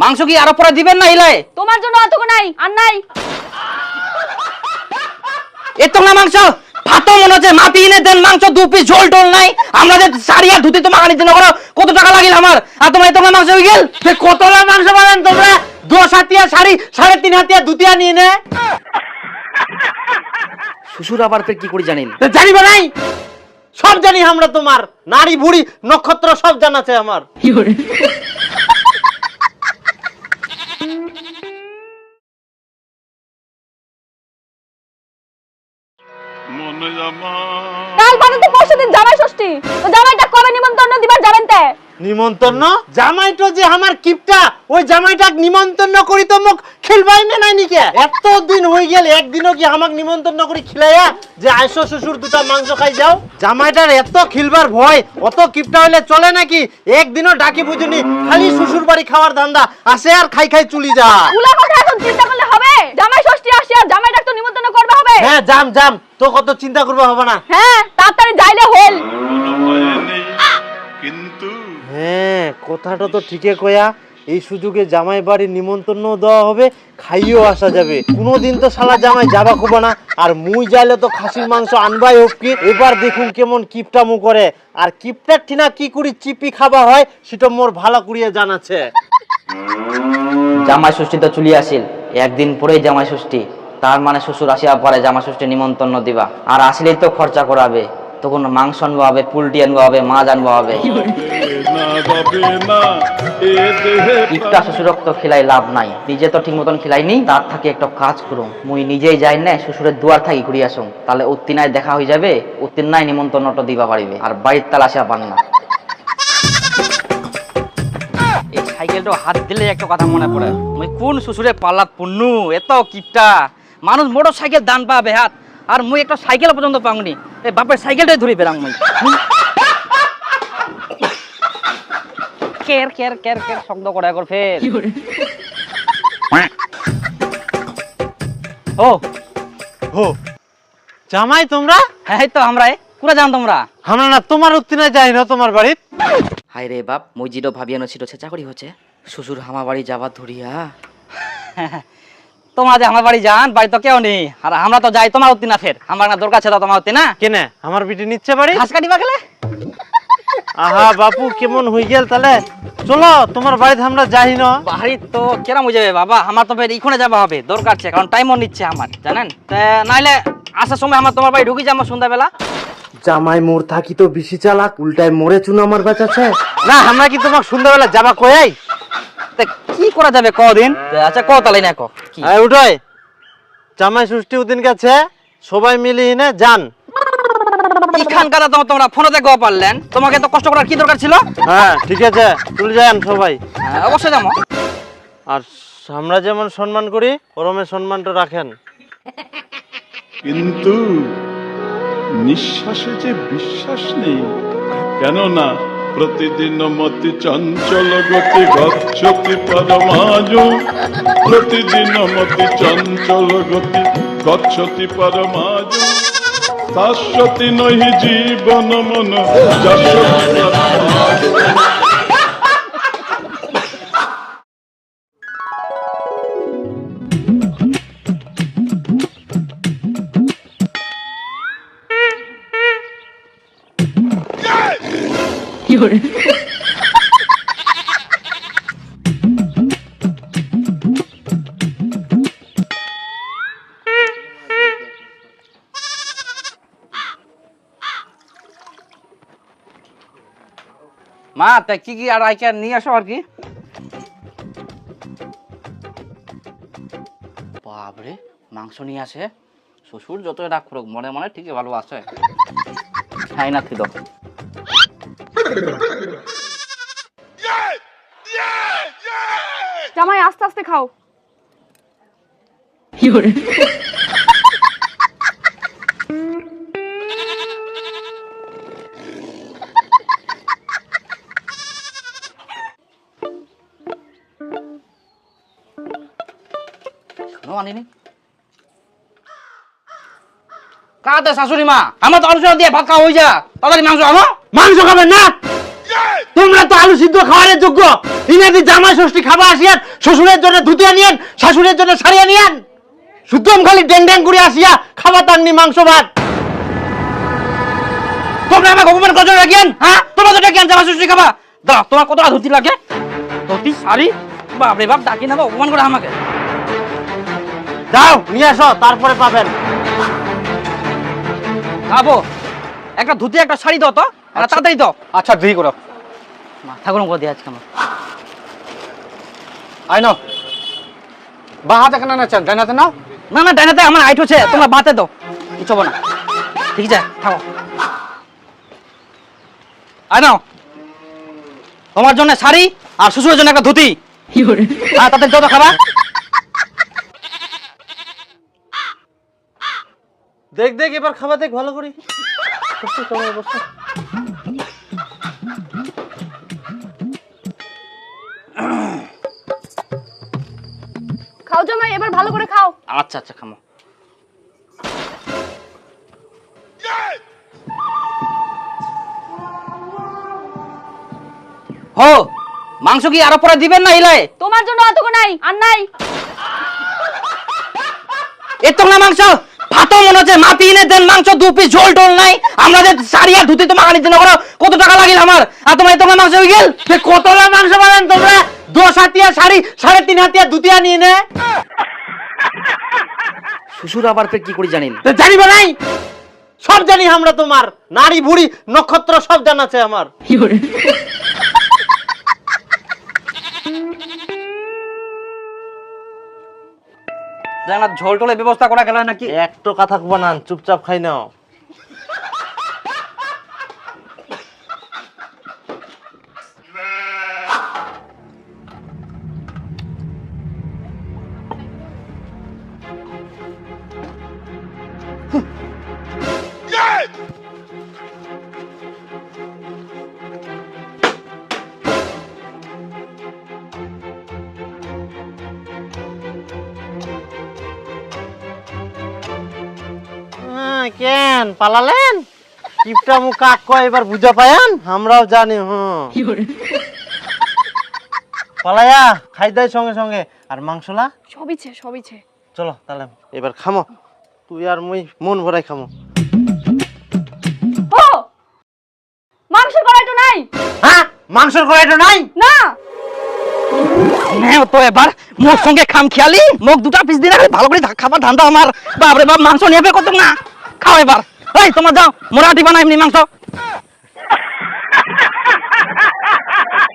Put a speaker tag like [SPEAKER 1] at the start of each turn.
[SPEAKER 1] মাংস কি আরও পরে দিবেন না ইলাই
[SPEAKER 2] তোমার জন্য অতটুকু নাই আর নাই।
[SPEAKER 1] এত না মাংস ভাতও মনে হচ্ছে মাটি এনে দেন মাংস দু পিস ঝোল টোল নাই। আমরা যে শাড়ি আর ধুতি তো মাখানির জন্য করো কত টাকা লাগিল আমার? আর তোমার এত না মাংস হয়ে গেল?
[SPEAKER 3] সে কতলা মাংস বানান তোমরা? দশ হাতিয়া শাড়ি সাড়ে তিন হাতিয়া দুতিয়া নিয়ে নে
[SPEAKER 1] শ্বশুর আবার ফের কি করে জানিল
[SPEAKER 3] তো জানিবা নাই? সব জানি আমরা তোমার। নারী বুড়ি নক্ষত্র সব জানাছে আমার।
[SPEAKER 2] কাল বাদে তো পরশু দিন জামাই ষষ্ঠী। তো জামাইটা কবে নিমন্ত্রণ দিবার যাবেন তে?
[SPEAKER 3] নিমন্ত্রণ? জামাইটো যে আমার কিপটা ওই জামাইটাক নিমন্ত্রণ করি তো মোক খেলবাই না নাই নিকে? এত দিন হয়ে গেল একদিনও কি আমাক নিমন্ত্রণ করি খিলাইয়া যে আইসো শ্বশুর দুটা মাংস খাই যাও? জামাইটার এত খিলবার ভয় অত কিপটা হইলে চলে নাকি? একদিনও ডাকি বুঝুনি খালি শ্বশুর বাড়ি খাওয়ার ধান্দা আসে আর খাই খাই চুলি যা।
[SPEAKER 2] উলা কথা এখন চিন্তা করলে হবে? জামাই ষষ্ঠী আসে আর জামাইটা তো নিমন্ত্রণ করবে হবে?
[SPEAKER 3] হ্যাঁ যাম যাম তো কত চিন্তা করব হবে না।
[SPEAKER 2] হ্যাঁ তাড়াতাড়ি যাইলে হল।
[SPEAKER 3] হ্যাঁ কথাটা তো ঠিকই কয়া। এই সুযোগে জামাই বাড়ির নিমন্ত্রণ দেওয়া হবে খাইও আসা যাবে। কোনোদিন তো শালা জামাই যাবা খুব না, আর মুই যাইলে তো খাসির মাংস আনবাই হোক কি এবার দেখুন কেমন কিপটা মু করে। আর কিপটার ঠিনা কি করি চিপি খাবা হয়, সেটা মোর ভালো করিয়ে জানাছে
[SPEAKER 1] জামাই ষষ্ঠী তো চলি আসিল। একদিন পরেই জামাই ষষ্ঠী। তার মানে শ্বশুর আসিয়া পরে জামাই ষষ্ঠী নিমন্ত্রণ দিবা। আর আসলেই তো খরচা করাবে। তখন মাংস আনব হবে, পুলটি আনব হবে, মাছ আনব হবে।
[SPEAKER 4] না যাবে না এ দেহে
[SPEAKER 1] ইটা শ্বশুরক তো খিলাই লাভ নাই। নিজে তো ঠিক মতন খিলাইনি, তার থাকি একটা কাজ করুম। মুই নিজেই যাই না, শ্বশুরের দুয়ার থাকি ঘুরি আসুম। তাহলে উত্তিনায় দেখা হয়ে যাবে, উত্তিনায় নিমন্ত্রণটা দিবা পারিবে, আর বাড়ির তালা আসিয়া পান না। এই সাইকেলটা হাত দিলে একটা কথা মনে পড়ে। মুই কোন শ্বশুরে পাল্লাত পুন্নু, এত কিপটা। মানুষ মোটর সাইকেল দান পাবে, হাত। আর মুই একটা সাইকেল পর্যন্ত পাওনি। এই বাপের সাইকেলটাই ধরি বেরাং মুই। কের কের কের কের শব্দ করে একবার ফের। ও।
[SPEAKER 3] হো। জামাই তোমরা?
[SPEAKER 1] হ্যাঁ তো আমরা পুরা জান তোমরা?
[SPEAKER 3] আমরা না তোমার উত্তিনে যাই না তোমার বাড়িত
[SPEAKER 1] হাই রে বাপ মই জিরো ভাবিয়ানো ছিল চেঁচা করি হচ্ছে। শ্বশুর হামা বাড়ি যাবার ধরিয়া। তোমরা যে আমার বাড়ি যান বাড়ি তো কেউ নেই। আর আমরা তো যাই তোমার উত্তি না ফের আমার না দরকার ছিল তোমার উত্তি না?
[SPEAKER 3] কেনে? আমার বিটি নিচ্ছে বাড়ি?
[SPEAKER 1] ঘাস কাটিবা গেলে
[SPEAKER 3] আহা বাপু কেমন হয়ে গেল তাহলে? চলো তোমার বাড়িতে আমরা যাই না।
[SPEAKER 1] বাড়ি তো কেরাম হয়ে যাবে বাবা। আমার তো ফের ইখনে যাবা হবে দরকার আছে কারণ টাইমও নিচ্ছে আমার জানেন? নাইলে আসার সময় আমার তোমার বাড়ি ঢুকি যাব সন্ধ্যাবেলা।
[SPEAKER 3] জামাই মোর থাকি তো বেশি চালাক উল্টায় মরে চুন আমার বাঁচাছে। না আমরা কি তোমাকে সন্ধ্যাবেলা যাবা কয়াই
[SPEAKER 1] তা কি করা যাবে কদিন? আচ্ছা ক তালাই না ক
[SPEAKER 3] জামাই ষষ্ঠী উদিন গেছে সবাই মিলে এনে যান।
[SPEAKER 1] ইখান কাদা তোমরা ফোনেতে গো পারলেন। তোমাকে তো কষ্ট করার কি দরকার ছিল?
[SPEAKER 3] হ্যাঁ ঠিক আছে চলে যান সবাই।
[SPEAKER 1] হ্যাঁ, অবশ্যই যাব।
[SPEAKER 3] আর আমরা যেমন সম্মান করি ওরমের সম্মানটা রাখেন।
[SPEAKER 4] কিন্তু নিঃশ্বাসে যে বিশ্বাস নেই কেননা প্রতিদিন মতি চঞ্চল গতি গচ্ছতি পরমাজ প্রতিদিন মতি চঞ্চল গতি গচ্ছতি পরমাজ শাশ্বতী নহি জীবন মন যশস্বী পরমাজ।
[SPEAKER 1] মা, তা কি কি আর আইকে নিয়ে আসো আর কি? বাবরে মাংস নিয়ে আসে? শ্বশুর যতই রাগ করুক, মনে মনে ঠিকই ভালো আছে খাই না তুই
[SPEAKER 2] জামাই আস্তে আস্তে খাও।
[SPEAKER 1] আনিনি কাতে শাশুড়ি মা। আমার তো আলোচনা দিয়ে ভাত খাওয়া হয়ে যা তাড়াতাড়ি মাংস আনো।
[SPEAKER 3] মাংস খাবেন না? তোমরা তো আলু সিদ্ধ খাওয়ার যোগ্য। ইনাদি জামাই ষষ্ঠী খাবার আসিয়ান শ্বশুরের জন্য ধুতিয়া নিয়েন শাশুড়ের জন্য সারিয়া নিয়েন সুতম খালি ড্যাং ড্যাং করে আসিয়া খাবার তাংনি মাংস ভাত।
[SPEAKER 1] তোমরা আমাকে অপমান করছ না জ্ঞান হ্যাঁ? তোমরা তো জ্ঞান জামা ষষ্ঠী খাবা দাও তোমার কত ধুতি লাগে? ধুতি শাড়ি? বাপরে বাপ ডাকি না অপমান করে আমাকে।
[SPEAKER 3] যাও নিয়ে আসো তারপরে পাবেন।
[SPEAKER 1] খাব একটা ধুতি একটা শাড়ি দাও তো। তাড়াতাড়ি দাও
[SPEAKER 5] আচ্ছা দুই করো।
[SPEAKER 1] মাথা গরম করে দিয়ে আজকে আমার।
[SPEAKER 5] আই নাও। বা হাতে কেন ডাইনাতে নাও।
[SPEAKER 1] না না ডাইনাতে আমার আইট হচ্ছে তোমরা বাতে দাও কিছু না। ঠিক আছে থাকো নাও। তোমার জন্য শাড়ি আর শ্বশুরের জন্য একটা ধুতি। হ্যাঁ তাদের যত খাবা।
[SPEAKER 3] দেখ দেখ এবার খাবার দেখ ভালো করে।
[SPEAKER 2] খাও জামাই এবার ভালো করে খাও।
[SPEAKER 1] আচ্ছা আচ্ছা খামো। হো মাংস কি আরও পরে দিবেন না ইলায়?
[SPEAKER 2] তোমার জন্য অতগো নাই আর নাই।
[SPEAKER 1] এত না মাংস? ভাতও মনে হচ্ছে মাপি এনে দেন মাংস দু পিস ঝোল টোল নাই। আমরা যে শাড়ি আর ধুতি তো মাখানির জন্য করো কত টাকা লাগিল আমার? আর তোমার এত মাংস হয়ে গেল?
[SPEAKER 3] সে কতলা মাংস বানান তোমরা? দশ হাতিয়া শাড়ি সাড়ে তিন হাতিয়া দুতিয়া নিয়ে নে।
[SPEAKER 1] শ্বশুর আবার ফের কি করি জানিন?
[SPEAKER 3] তো জানিব নাই। সব জানি আমরা তোমার। নারী বুড়ি নক্ষত্র সব জানাছে আমার।
[SPEAKER 1] জানা ঝোল টোলের ব্যবস্থা করা গেল নাকি?
[SPEAKER 3] একটু কথা বানান চুপচাপ খাই নাও। কেন পালালেন? কিপটা মু কাক কয় এবার বুঝা পায়ান? আমরাও জানি হুম পালায়া খাই দেয় সঙ্গে সঙ্গে। আর মাংসলা?
[SPEAKER 2] সবিছে সবিছে
[SPEAKER 3] চলো তাহলে এবার খামো। তুই আর মুই মন ভরাই খামো।
[SPEAKER 2] ও! মাংসের কড়াইটা নাই?
[SPEAKER 3] হ্যাঁ? মাংসের কড়াইটা নাই?
[SPEAKER 2] না!
[SPEAKER 1] তো এবার। মোর সঙ্গে খাম খেয়ালি। মোক দুটা পিস দিন আরে ভালো করে ধা- খাবার ধান্দা আমার। বাপরে বাপ মাংস নিয়ে কত না। খাও এবার। এই তোমার যাও মোরা দিবা না এমনি মাংস।